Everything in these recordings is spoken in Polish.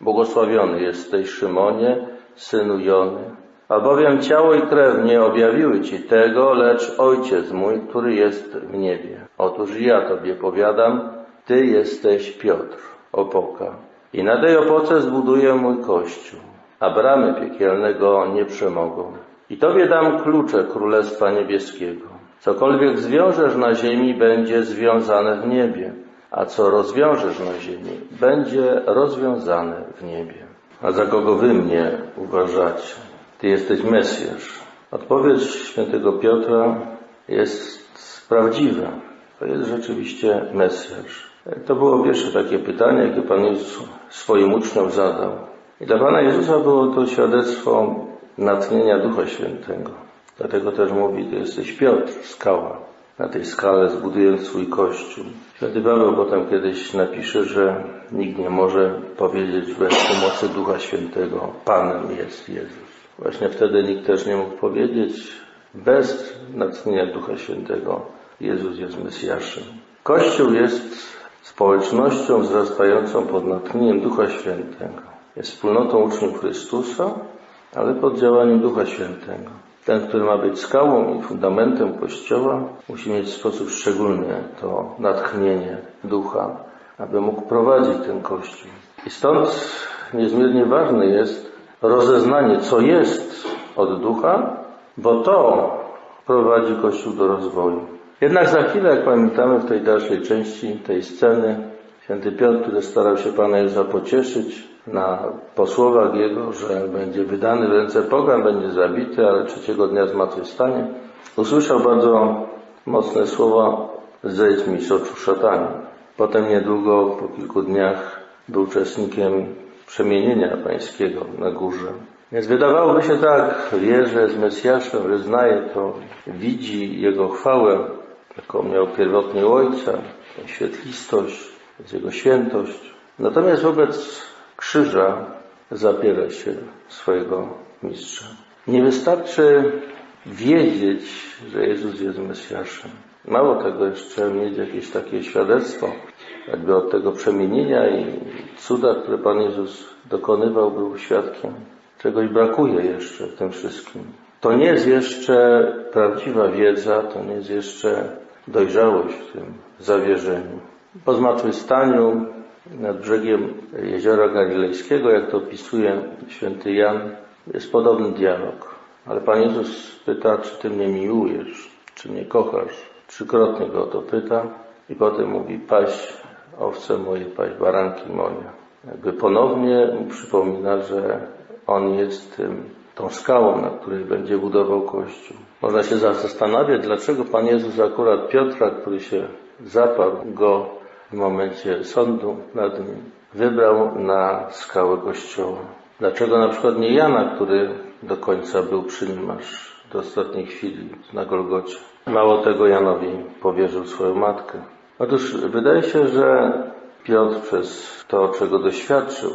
błogosławiony jesteś Szymonie, synu Jony, albowiem ciało i krew nie objawiły ci tego, lecz Ojciec mój, który jest w niebie. Otóż ja tobie powiadam, ty jesteś Piotr, opoka. I na tej opoce zbuduję mój kościół, a bramy piekielnego nie przemogą. I tobie dam klucze Królestwa Niebieskiego. Cokolwiek zwiążesz na ziemi, będzie związane w niebie, a co rozwiążesz na ziemi, będzie rozwiązane w niebie. A za kogo wy mnie uważacie? Ty jesteś Mesjasz. Odpowiedź świętego Piotra jest prawdziwa. To jest rzeczywiście Mesjasz. To było pierwsze takie pytanie, jakie Pan Jezus swoim uczniom zadał. I dla Pana Jezusa było to świadectwo natchnienia Ducha Świętego. Dlatego też mówi, Ty jesteś Piotr, skała. Na tej skale zbuduję swój Kościół. Święty Paweł potem kiedyś napisze, że nikt nie może powiedzieć bez pomocy Ducha Świętego, Panem jest Jezus. Właśnie wtedy nikt też nie mógł powiedzieć bez natchnienia Ducha Świętego, Jezus jest Mesjaszem. Kościół jest społecznością wzrastającą pod natchnieniem Ducha Świętego. Jest wspólnotą uczniów Chrystusa, ale pod działaniem Ducha Świętego. Ten, który ma być skałą i fundamentem Kościoła, musi mieć w sposób szczególny to natchnienie Ducha, aby mógł prowadzić ten Kościół. I stąd niezmiernie ważne jest rozeznanie, co jest od Ducha, bo to prowadzi Kościół do rozwoju. Jednak za chwilę, jak pamiętamy w tej dalszej części tej sceny, święty Piotr, który starał się Pana Jezusa pocieszyć, na po słowach Jego, że będzie wydany w ręce pogan, będzie zabity, ale trzeciego dnia zmartwychwstanie, usłyszał bardzo mocne słowa zejdź mi z oczu szatanie. Potem niedługo, po kilku dniach, był uczestnikiem przemienienia pańskiego na górze. Więc wydawałoby się tak, wie, że jest Mesjaszem, wyznaje to, widzi Jego chwałę, jaką miał pierwotnie Ojca, świetlistość, Jego świętość. Natomiast wobec krzyża zabiera się swojego mistrza. Nie wystarczy wiedzieć, że Jezus jest Mesjaszem. Mało tego jeszcze mieć jakieś takie świadectwo, jakby od tego przemienienia i cuda, które Pan Jezus dokonywał, był świadkiem. Czegoś brakuje jeszcze w tym wszystkim. To nie jest jeszcze prawdziwa wiedza, to nie jest jeszcze dojrzałość w tym zawierzeniu. Po zmartwychwstaniu nad brzegiem jeziora galilejskiego, jak to opisuje święty Jan, jest podobny dialog. Ale Pan Jezus pyta, czy Ty mnie miłujesz, czy mnie kochasz. Trzykrotnie go o to pyta i potem mówi, paść owce moje, paść baranki moje. Jakby ponownie mu przypomina, że On jest tym, tą skałą, na której będzie budował Kościół. Można się zastanawiać, dlaczego Pan Jezus akurat Piotra, który się zaparł, go w momencie sądu nad nim wybrał na skałę Kościoła. Dlaczego na przykład nie Jana, który do końca był przy nim aż do ostatniej chwili na Golgocie? Mało tego Janowi powierzył swoją matkę. Otóż wydaje się, że Piotr przez to, czego doświadczył,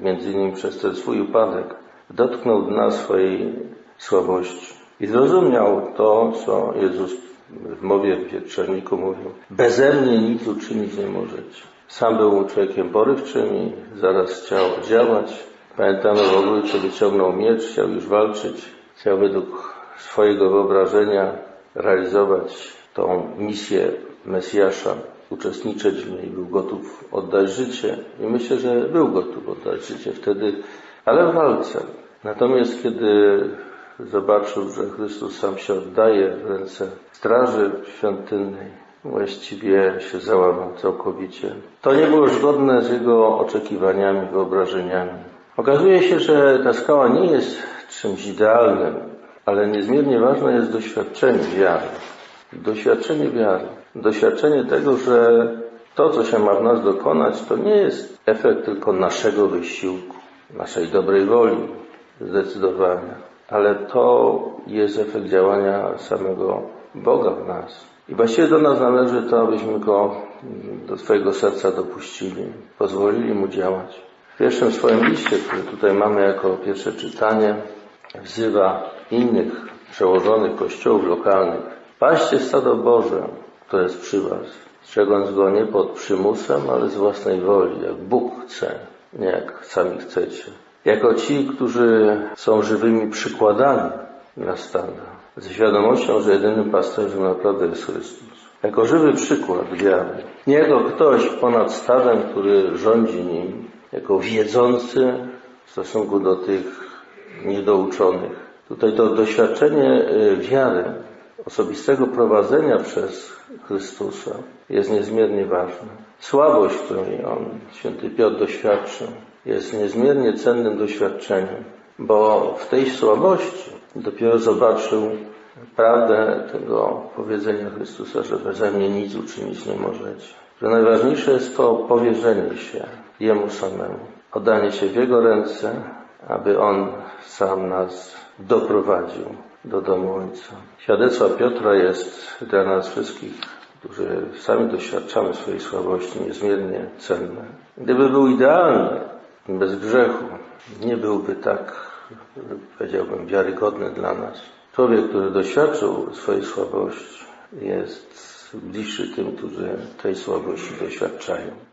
między innymi przez ten swój upadek, dotknął dna swojej słabości i zrozumiał to, co Jezus w mowie Pietrzeniku mówił, beze mnie nic uczynić nie możecie. Sam był człowiekiem porywczym i zaraz chciał działać. Pamiętamy w ogóle, czy wyciągnął miecz, chciał już walczyć, chciał według swojego wyobrażenia realizować tą misję Mesjasza, uczestniczyć w niej, był gotów oddać życie i myślę, że był gotów oddać życie wtedy, ale w walce. Natomiast kiedy zobaczył, że Chrystus sam się oddaje w ręce straży świątynnej, właściwie się załamał całkowicie. To nie było zgodne z jego oczekiwaniami, wyobrażeniami. Okazuje się, że ta skała nie jest czymś idealnym, ale niezmiernie ważne jest doświadczenie wiary. Doświadczenie wiary. Doświadczenie tego, że to, co się ma w nas dokonać, to nie jest efekt tylko naszego wysiłku. naszej dobrej woli, zdecydowanie, ale to jest efekt działania samego Boga w nas. I właściwie do nas należy to, abyśmy Go do swojego serca dopuścili, pozwolili Mu działać. W pierwszym swoim liście, który tutaj mamy jako pierwsze czytanie, wzywa innych przełożonych kościołów lokalnych. Paście stado Boże, które jest przy Was, strzegąc Go nie pod przymusem, ale z własnej woli, jak Bóg chce, nie jak sami chcecie. Jako ci, którzy są żywymi przykładami na stada, ze świadomością, że jedynym pasterzem naprawdę jest Chrystus. Jako żywy przykład wiary. Nie jako ktoś ponad stadem, który rządzi nim, jako wiedzący w stosunku do tych niedouczonych. Tutaj to doświadczenie y, wiary, osobistego prowadzenia przez Chrystusa jest niezmiernie ważne. Słabość, której on, święty Piotr, doświadczył, jest niezmiernie cennym doświadczeniem, bo w tej słabości dopiero zobaczył prawdę tego powiedzenia Chrystusa, że beze mnie nic uczynić nie możecie. Że najważniejsze jest to powierzenie się Jemu samemu, oddanie się w Jego ręce, aby On sam nas doprowadził do domu Ojca. Świadectwo Piotra jest dla nas wszystkich, którzy sami doświadczamy swojej słabości, niezmiernie cenne. Gdyby był idealny, bez grzechu, nie byłby tak, powiedziałbym, wiarygodny dla nas. Człowiek, który doświadczył swojej słabości, jest bliższy tym, którzy tej słabości doświadczają.